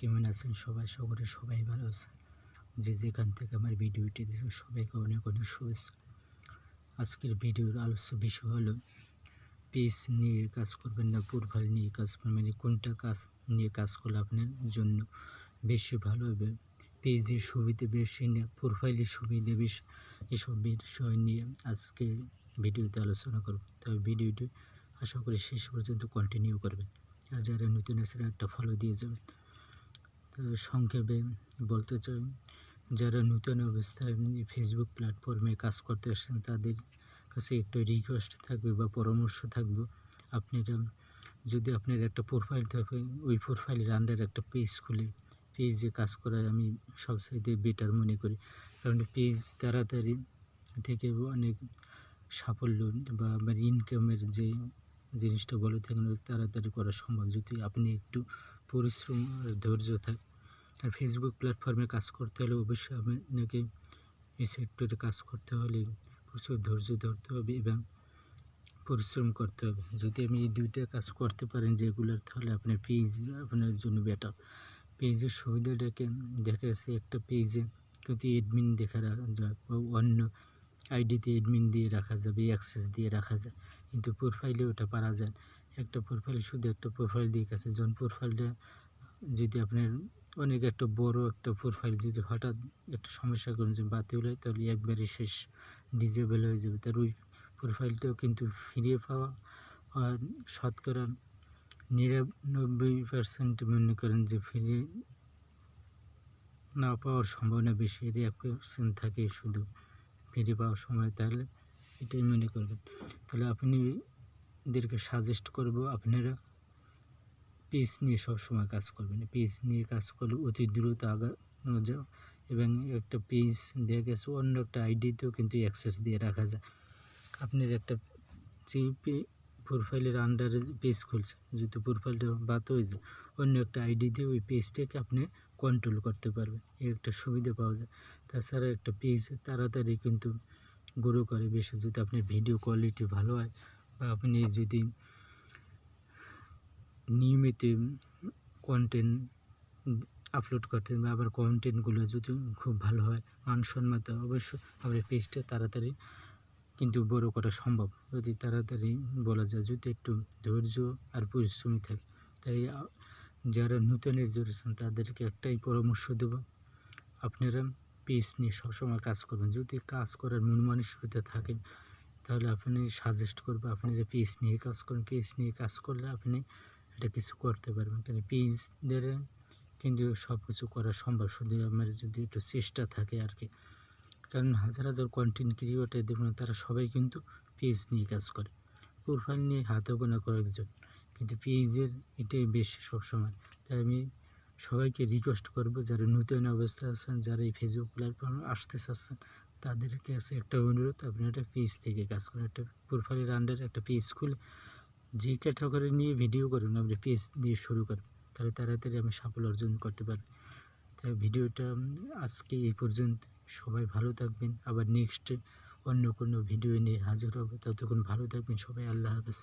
কেমন আছেন সবাই? সকলে সবাই ভালো আছে যে যেখান থেকে আমার ভিডিওটি দেখে সবাইকে অনেক অনেক শুভেচ্ছা। আজকের ভিডিওর আলোচ্য বিষয় হলো, পেজ নিয়ে কাজ করবেন না প্রোফাইল নিয়ে কাজ করবেন মানে কোনটা কাজ নিয়ে কাজ করলে আপনার জন্য বেশি ভালো হবে? পেজের সুবিধা বেশি না, প্রোফাইলের সুবিধা বেশি? এসব বিষয় নিয়ে আজকে ভিডিওতে আলোচনা করব। তবে ভিডিওটি আশা করি শেষ পর্যন্ত কন্টিনিউ করবেন। আর যারা নতুন আছেন, একটা ফলো দিয়ে যাবেন। সংক্ষেপে বলতে চাই, যারা নতুন অবস্থায় ফেসবুক প্ল্যাটফর্মে কাজ করতে আসছেন তাদের কাছে একটু রিকোয়েস্ট থাকবে বা পরামর্শ থাকবে। আপনারা যদি আপনার একটা প্রোফাইল থাকে, ওই প্রোফাইলের আন্ডার একটা পেজ খুলে পেজে কাজ করা আমি সবসাইতে বেটার মনে করি। কারণ পেজ তাড়াতাড়ি থেকে অনেক সাফল্য বা আমার ইনকামের যে জিনিসটা বলে থাকেন তাড়াতাড়ি করা সম্ভব। যদি আপনি একটু পরিশ্রম আর ধৈর্য থাকে, আর ফেসবুক প্ল্যাটফর্মে কাজ করতে হলে অবশ্যই আপনাকে এই সেক্টরে কাজ করতে হলে প্রচুর ধৈর্য ধরতে হবে এবং পরিশ্রম করতে হবে। যদি আমি এই দুইটা কাজ করতে পারেন রেগুলার তাহলে আপনার পেজ আপনার জন্য বেটার পেজের সুবিধাটাকে দেখা গেছে একটা পেজে কিন্তু এডমিন দেখা যায় বা অন্য আইডিতে এডমিন দিয়ে রাখা যাবে অ্যাক্সেস দিয়ে রাখা যায়। কিন্তু প্রোফাইলে ওটা পারা যায় একটা প্রোফাইল শুধু একটা প্রোফাইল দিয়ে কাছে যখন প্রোফাইলটা যদি আপনার অনেক একটা বড় একটা প্রোফাইল যদি হঠাৎ একটা সমস্যা করেন যে বাতিল হয়, তাহলে একবারই শেষ ডিজেবল হয়ে যাবে। তার ওই প্রোফাইলটাও কিন্তু ফিরিয়ে পাওয়া শতকরা নিরানব্বই পার্সেন্ট মনে করেন যে ফিরে না পাওয়ার সম্ভাবনা বেশি। এক পার্সেন্ট থাকে শুধু। ফিরে পাওয়ার সময় তাহলে এটাই মনে করবেন। তাহলে আপনি এদেরকে সাজেস্ট করব আপনারা পেজ নিয়ে সবসময় কাজ করবেন। পেজ নিয়ে কাজ করলে অতি দ্রুত আগানো যায় এবং একটা পেজ দেখা গেছে, অন্য একটা আইডিতেও কিন্তু অ্যাক্সেস দিয়ে রাখা যায়। আপনার একটা যে প্রোফাইলের আন্ডারে পেজ খুলছে, যদি প্রোফাইলটা বাদ হয়ে যায়, অন্য একটা আইডি দিয়ে ওই পেজটাকে আপনি কন্ট্রোল করতে পারবেন এই একটা সুবিধা পাওয়া যায়। তাছাড়া একটা পেজ তাড়াতাড়ি কিন্তু গ্রো করে। বেশি যদি আপনার ভিডিও কোয়ালিটি ভালো হয় বা আপনি যদি নিয়মিত কন্টেন্ট আপলোড করতে বা আবার কন্টেন্টগুলো যদি খুব ভালো হয় মানসম্মত অবশ্য আপনার পেজটা তাড়াতাড়ি কিন্তু বড় করা সম্ভব। যদি তাড়াতাড়ি বলা যায়, যদি একটু ধৈর্য আর পরিশ্রমী থাকে, তাই যারা নতুন জড়েছেন তাদেরকে একটাই পরামর্শ দেব। আপনারা পেজ নিয়ে সবসময় কাজ করবেন। যদি কাজ করার মন মানসিকতা থাকে, তাহলে আপনি সাজেস্ট করব, আপনারা পেজ নিয়ে কাজ করেন। পেজ নিয়ে কাজ করলে আপনি এটা কিছু করতে পারবেন। কারণ পেজ ধরে কিন্তু সব কিছু করা সম্ভব। শুধু আমার যদি একটু চেষ্টা থাকে আর কি কারণ হাজার হাজার কন্টেন্ট ক্রিয়েটার দেখুন তারা সবাই কিন্তু পেজ নিয়ে কাজ করে। প্রোফাইল নিয়ে হাতে গোনা কয়েকজন। কিন্তু পেজের এটাই বেশি সবসময়। তাই আমি সবাইকে রিকোয়েস্ট করব, যারা নতুন অবস্থায় আছেন, যারা এই ফেসবুক প্ল্যাটফর্মে আসতে চাচ্ছেন, তাদের কাছে একটা অনুরোধ আপনি একটা পেজ থেকে কাজ করেন। একটা প্রোফাইলের আন্ডারে একটা পেজ খুলে যে ক্যাটাগরি নিয়ে ভিডিও করুন, আপনি পেজ দিয়ে শুরু করেন, তাহলে তাড়াতাড়ি আমি সাফল্য অর্জন করতে পারব। তাই ভিডিওটা আজকে এই পর্যন্ত। সবাই ভালো থাকবেন। আবার নেক্সট অন্য কোনো ভিডিও নিয়ে হাজির হবে। ততক্ষণ ভালো থাকবেন সবাই। আল্লাহ হাফেজ।